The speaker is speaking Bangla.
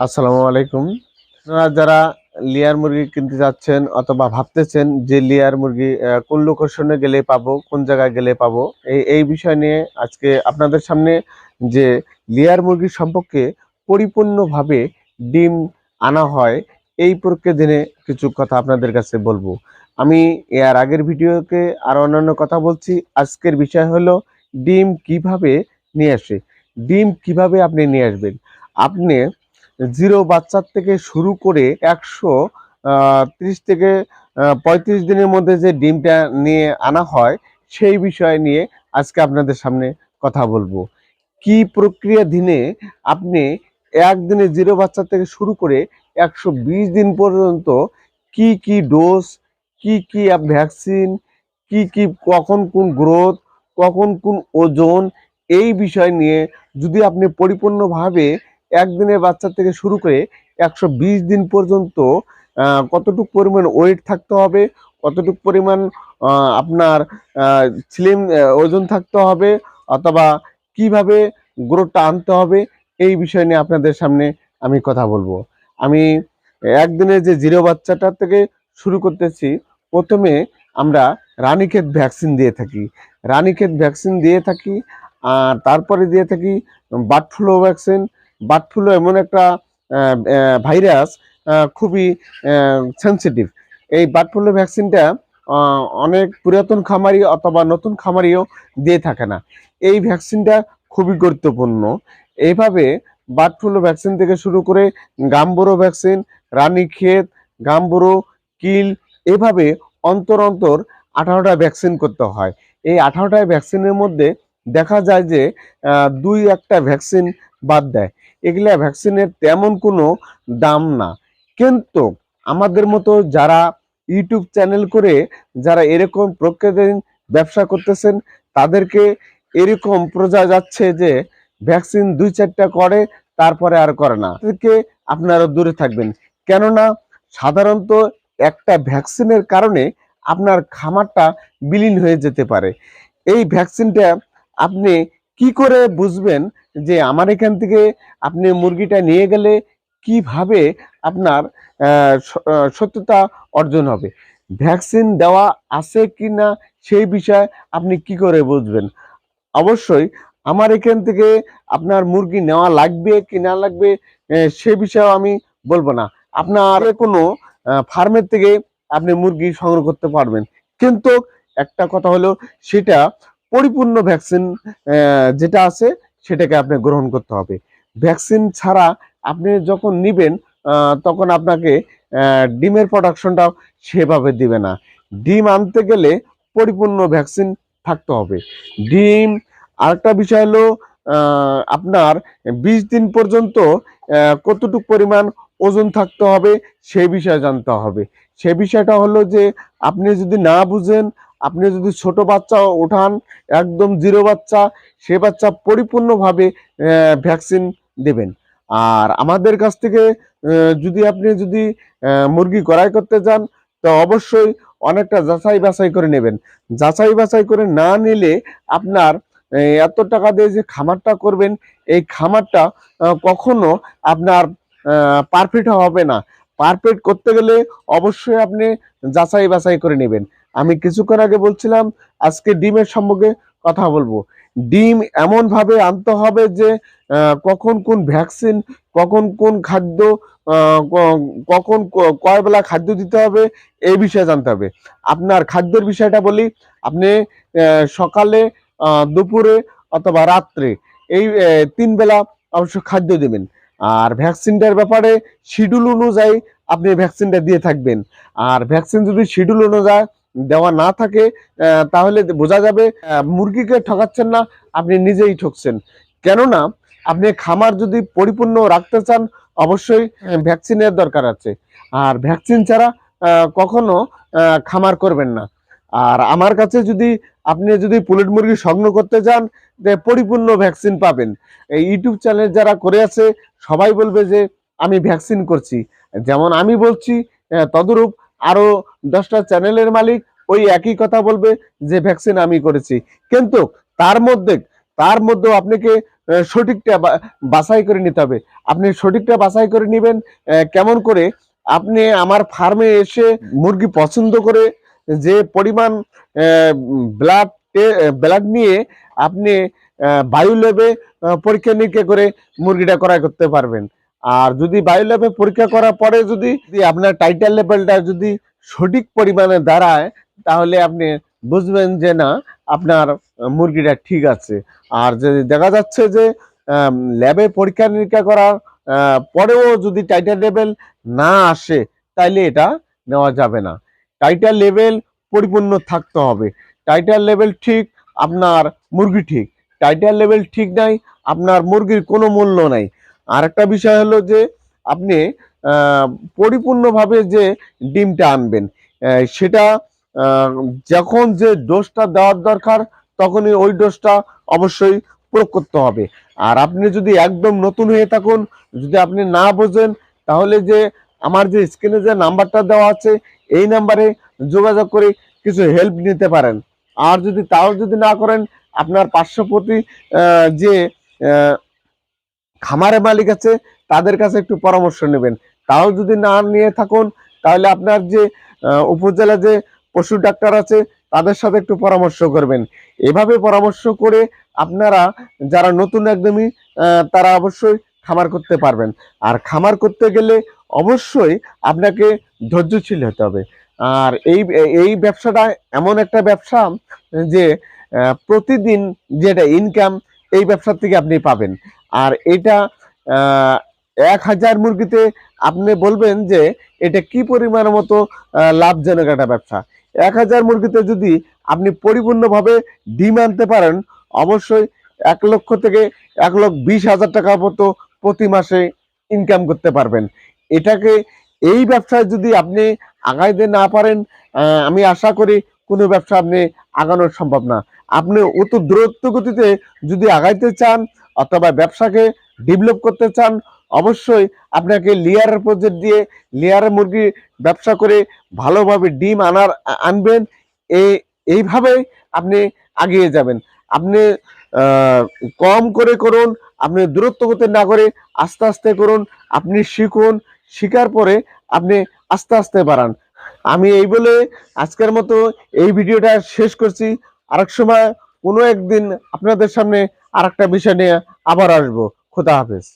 আসসালামু আলাইকুম। আপনারা যারা লেয়ার মুরগি কিনতে যাচ্ছেন অথবা ভাবতেছেন যে লেয়ার মুরগি কোন লোকেশনে গেলে পাবো, কোন জায়গায় গেলে পাবো, এই এই বিষয় নিয়ে আজকে আপনাদের সামনে যে লেয়ার মুরগি সম্পর্কে পরিপূর্ণভাবে ডিম আনা হয়, এই প্রক্রিয়া দিনে কিছু কথা আপনাদের কাছে বলব। আমি এর আগের ভিডিওকে আর অন্যান্য কথা বলছি। আজকের বিষয় হলো ডিম কীভাবে নিয়ে আসে, ডিম কীভাবে আপনি নিয়ে আসবেন? আপনি জিরো বাচ্চার থেকে শুরু করে একশো ত্রিশ থেকে পঁয়ত্রিশ দিনের মধ্যে যে ডিমটা নিয়ে আনা হয়, সেই বিষয় নিয়ে আজকে আপনাদের সামনে কথা বলব। কি প্রক্রিয়া দিনে আপনি একদিনে জিরো বাচ্চা থেকে শুরু করে একশো বিশ দিন পর্যন্ত কি কি ডোজ, কি কি ভ্যাকসিন, কি কি কখন কোন গ্রোথ, কখন কোন ওজন, এই বিষয় নিয়ে যদি আপনি পরিপূর্ণভাবে একদিনের বাচ্চা থেকে শুরু করে একশো বিশ দিন পর্যন্ত কতটুকু পরিমাণ ওয়েট থাকতে হবে, কতটুকু পরিমাণ আপনার স্লিম ওজন থাকতে হবে অথবা কীভাবে গ্রোথটা আনতে হবে, এই বিষয় নিয়ে আপনাদের সামনে আমি কথা বলব। আমি একদিনের যে জিরো বাচ্চাটা থেকে শুরু করতেছি, প্রথমে আমরা রানীক্ষেত ভ্যাকসিন দিয়ে থাকি। রানীক্ষেত ভ্যাকসিন দিয়ে থাকি, আর তারপরে দিয়ে থাকি bird flu vaccine bird flu এমন একটা ভাইরাস খুবই সেন্সিটিভ এই বার্ড ফ্লু ভ্যাকসিনটা অনেক পুরাতন খামারি অথবা নতুন খামারিও দিয়ে থাকে না। এই ভ্যাকসিনটা খুবই গুরুত্বপূর্ণ। এইভাবে বার্ড ফ্লু ভ্যাকসিন থেকে শুরু করে গাম্বুরো ভ্যাকসিন রানীক্ষেত গাম্বুরো, কিল, এভাবে অন্তর অন্তর আঠারোটা ভ্যাকসিন করতে হয়। এই আঠারোটা ভ্যাকসিনের মধ্যে দেখা যায় যে দুই একটা ভ্যাকসিন বাদ দেয়। এগুলা ভ্যাকসিনের তেমন কোনো দাম না। কিন্তু আমাদের মতো যারা ইউটিউব চ্যানেল করে যারা এরকম প্রক্রিয়াধীন ব্যবসা করতেছেন, তাদেরকে এরকম প্রজা যাচ্ছে যে ভ্যাকসিন দুই চারটা করে, তারপরে আর করে না। থেকে আপনারা দূরে থাকবেন। কেননা সাধারণত একটা ভ্যাকসিনের কারণে আপনার খামারটা বিলীন হয়ে যেতে পারে। এই ভ্যাকসিনটা আপনি কি করে বুঝবেন যে আমার এখান থেকে আপনি মুরগিটা নিয়ে গেলে কীভাবে আপনার সত্যতা অর্জন হবে? ভ্যাকসিন দেওয়া আছে কি না সেই বিষয়ে আপনি কি করে বুঝবেন? অবশ্যই আমার এখান থেকে আপনার মুরগি নেওয়া লাগবে কি না লাগবে সে বিষয়ে আমি বলব না। আপনার কোনো ফার্মের থেকে আপনি মুরগি সংগ্রহ করতে পারবেন। কিন্তু একটা কথা হলো, সেটা পরিপূর্ণ ভ্যাকসিন যেটা আছে সেটাকে আপনি গ্রহণ করতে হবে। ভ্যাকসিন ছাড়া আপনি যখন নিবেন তখন আপনাকে ডিমের প্রোডাকশনটাও সেভাবে দিবে না। ডিম আনতে গেলে পরিপূর্ণ ভ্যাকসিন থাকতে হবে। ডিম, আরেকটা বিষয় হলো আপনার বিশ দিন পর্যন্ত কতটুকু পরিমাণ ওজন থাকতে হবে সেই বিষয়ে জানতে হবে। সে বিষয়টা হলো যে, আপনি যদি না বুঝেন আপনি যদি ছোট বাচ্চা ওঠান, একদম জিরো বাচ্চা, সে বাচ্চা পরিপূর্ণভাবে ভ্যাকসিন দেবেন। আর আমাদের কাছ থেকে যদি আপনি যদি মুরগি ক্রয় করতে যান, তো অবশ্যই অনেকটা যাচাই বাছাই করে নেবেন। যাচাই বাছাই করে না নিলে আপনার এত টাকা দিয়ে যে খামারটা করবেন, এই খামারটা কখনো আপনার পারফেক্ট হবে না। পারফেক্ট করতে গেলে অবশ্যই আপনি যাচাই বাছাই করে নেবেন। আমি কিছুক্ষণ আগে বলছিলাম, আজকে ডিমের সম্পর্কে কথা বলব। ডিম এমন ভাবে আনতে হবে যে কখন কোন ভ্যাকসিন, কখন কোন খাদ্য কখন ক- কয় বেলা খাদ্য দিতে হবে, এই বিষয়ে জানতে হবে। আপনার খাদ্যের বিষয়টা বলি, আপনি সকালে দুপুরে অথবা রাত্রে এই তিন বেলা অবশ্য খাদ্য দেবেন। আর ভ্যাকসিনটার ব্যাপারে শিডিউল অনুযায়ী আপনি ভ্যাকসিনটা দিয়ে থাকবেন। আর ভ্যাকসিন যদি শিডিউল অনুযায়ী দেওয়া না থাকে তাহলে বোঝা যাবে মুরগিকে ঠকাচ্ছেন না, আপনি নিজেই ঠকছেন। কেননা, আপনি খামার যদি পরিপূর্ণ রাখতে চান, অবশ্যই ভ্যাকসিনের দরকার আছে। আর ভ্যাকসিন ছাড়া কখনো খামার করবেন না। আর আমার কাছে যদি, আপনি যদি পুলেট মুরগি সংগ্রহ করতে চান পরিপূর্ণ ভ্যাকসিন পাবেন। এই ইউটিউব চ্যানেল যারা করে আছে, সবাই বলবে যে, আমি ভ্যাকসিন করছি। যেমন আমি বলছি তদরূপ আরও দশটা চ্যানেলের মালিক ওই একই কথা বলবে যে ভ্যাকসিন আমি করেছি। কিন্তু তার মধ্যে, তার মধ্যেও আপনাকে সঠিকটা বাছাই করে নিতে হবে। আপনি সঠিকটা বাছাই করে নেবেন কেমন করে? আপনি আমার ফার্মে এসে মুরগি পছন্দ করে যে পরিমাণ ব্লাড ব্লাড নিয়ে আপনি বায়ু লেবে পরীক্ষা নিরীক্ষা করে মুরগিটা ক্রয় করতে পারবেন। আর যদি বায়ু লেবে পরীক্ষা করার পরে যদি আপনার টাইটাল লেভেলটা যদি সঠিক পরিমাণে দাঁড়ায়, তাহলে আপনি বুঝবেন যে না, আপনার মুরগিটা ঠিক আছে। আর যদি দেখা যাচ্ছে যে ল্যাবে পরীক্ষা নিরীক্ষা করার পরেও যদি টাইটাল লেভেল না আসে, তাইলে এটা নেওয়া যাবে না। টাইটাল লেভেল পরিপূর্ণ থাকতে হবে। টাইটাল লেভেল ঠিক, আপনার মুরগি ঠিক। টাইটাল লেভেল ঠিক নাই, আপনার মুরগির কোনো মূল্য নাই। আর একটা বিষয় হলো যে আপনি পরিপূর্ণভাবে যে ডিমটা আনবেন সেটা যখন যে ডোজটা দেওয়ার দরকার তখনই ওই ডোজটা অবশ্যই প্রয়োগ করতে হবে। আর আপনি যদি একদম নতুন হয়ে থাকুন যদি আপনি না বোঝেন তাহলে যে আমার যে স্ক্রিনে যে নাম্বারটা দেওয়া আছে এই নাম্বারে যোগাযোগ করে কিছু হেল্প নিতে পারেন। আর যদি তাও যদি না করেন আপনার পার্শ্ববর্তী আহ, যে আহ, খামারে মালিক আছে তাদের কাছে একটু পরামর্শ নেবেন। তাও যদি না নিয়ে থাকুন তাহলে আপনার যে উপজেলা যে পশু ডাক্তার আছে তাদের সাথে একটু পরামর্শ করবেন। এভাবে পরামর্শ করে আপনারা যারা নতুন একদমই তারা অবশ্যই খামার করতে পারবেন। আর খামার করতে গেলে অবশ্যই আপনাকে ধৈর্যশীল হতে হবে। আর এই এই ব্যবসাটা এমন একটা ব্যবসা যে প্রতিদিন যেটা ইনকাম এই ব্যবসার থেকে আপনি পাবেন। আর এটা এক হাজার মুরগিতে আপনি বলবেন যে এটা কি পরিমাণ মতো লাভজনক একটা ব্যবসা? এক হাজার মুরগিতে যদি আপনি পরিপূর্ণভাবে ডিম আনতে পারেন, অবশ্যই এক লক্ষ থেকে এক লক্ষ বিশ হাজার টাকা মতো প্রতি মাসে ইনকাম করতে পারবেন। এটাকে, এই ব্যবসায় যদি আপনি আগাইতে না পারেন আমি আশা করি কোনো ব্যবসা আপনি আগানো সম্ভব না। আপনি অত দ্রুত গতিতে যদি আগাইতে চান অথবা ব্যবসাকে ডেভেলপ করতে চান, অবশ্যই আপনাকে লেয়ারের প্রজেক্ট দিয়ে লেয়ারের মুরগি ব্যবসা করে ভালোভাবে ডিম আনার আনবেন। এই এইভাবে আপনি আগিয়ে যাবেন। আপনি কম করে করুন, আপনি দূরত্ব করতে না করে আস্তে আস্তে করুন, আপনি শিখুন, শিখার পরে আপনি আস্তে আস্তে বাড়ান। আমি এই বলে আজকের মতো এই ভিডিওটা শেষ করছি। আরেক সময় কোনো একদিন আপনাদের সামনে আরেকটা বিষয় নিয়ে আবার আসব। খোদা হাফেজ।